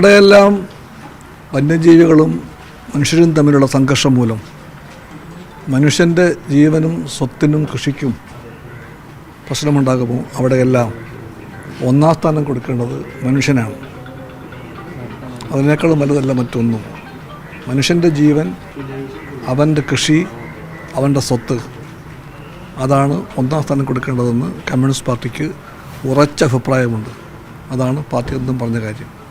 ഇവിടെയെല്ലാം വന്യജീവികളും മനുഷ്യരും തമ്മിലുള്ള സംഘർഷം മൂലം മനുഷ്യന്റെ ജീവനും സ്വത്തിനും കൃഷിക്കും പ്രശ്നമുണ്ടാകുമ്പോൾ അവിടെയെല്ലാം ഒന്നാം സ്ഥാനം കൊടുക്കേണ്ടത് മനുഷ്യനാണ്. അതിനേക്കാളും വലുതല്ല മറ്റൊന്നും. മനുഷ്യന്റെ ജീവൻ അവന്റെ കൃഷി അവന്റെ സ്വത്ത്. അതാണ് ഒന്നാം സ്ഥാനം കൊടുക്കേണ്ടതെന്ന് കമ്മ്യൂണിസ്റ്റ് പാർട്ടിക്ക് ഉറച്ച അഭിപ്രായമുണ്ട്. അതാണ് പാർട്ടി എന്നും പറഞ്ഞ കാര്യം.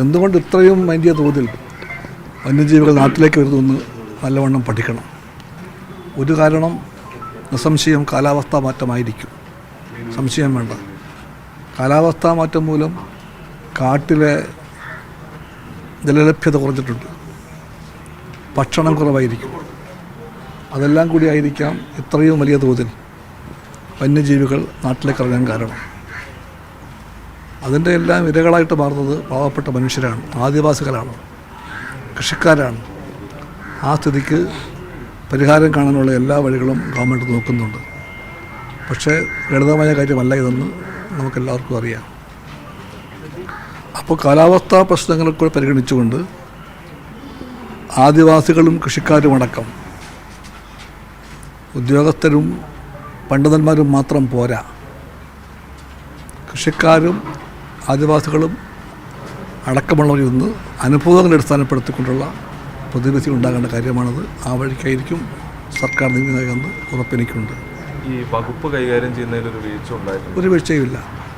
എന്തുകൊണ്ട് ഇത്രയും വലിയ തോതിൽ വന്യജീവികൾ നാട്ടിലേക്ക് വരുന്നു നല്ലവണ്ണം പഠിക്കണം. ഒരു കാരണം നിസ്സംശയം കാലാവസ്ഥാ മാറ്റമായിരിക്കും. സംശയം വേണ്ട. കാലാവസ്ഥാ മാറ്റം മൂലം കാട്ടിലെ ജലലഭ്യത കുറഞ്ഞിട്ടുണ്ട്. ഭക്ഷണം കുറവായിരിക്കും. അതെല്ലാം കൂടി ആയിരിക്കാം ഇത്രയും വലിയ തോതിൽ വന്യജീവികൾ നാട്ടിലേക്ക് ഇറങ്ങാൻ കാരണം. അതിന്റെ എല്ലാം ഇരകളായിട്ട് മാറുന്നത് പാവപ്പെട്ട മനുഷ്യരാണ് ആദിവാസികളാണ് കൃഷിക്കാരാണ്. ആ സ്ഥിതിക്ക് പരിഹാരം കാണാനുള്ള എല്ലാ വഴികളും ഗവൺമെന്റ് നോക്കുന്നുണ്ട്. പക്ഷേ ലളിതമായ കാര്യമല്ല ഇതെന്ന് നമുക്കെല്ലാവർക്കും അറിയാം. അപ്പോൾ കാലാവസ്ഥാ പ്രശ്നങ്ങളൊക്കെ പരിഗണിച്ചുകൊണ്ട് ആദിവാസികളും കൃഷിക്കാരും അടക്കം ഉദ്യോഗസ്ഥരും പണ്ഡിതന്മാരും മാത്രം പോരാ. കൃഷിക്കാരും ആദിവാസികളും അടക്കമുള്ളവർ ഇന്ന് അനുഭവങ്ങളെ അടിസ്ഥാനപ്പെടുത്തിക്കൊണ്ടുള്ള പ്രതിനിധി ഉണ്ടാകേണ്ട കാര്യമാണത്. ആ വഴിക്കായിരിക്കും സർക്കാർ നീങ്ങുന്നതെന്ന് ഉറപ്പെനിക്കുണ്ട് ഈ വകുപ്പ് കൈകാര്യം ചെയ്യുന്നതിൽ ഒരു വീഴ്ച ഉണ്ടായിട്ടുണ്ട്. ഒരു വീഴ്ചയുമില്ല.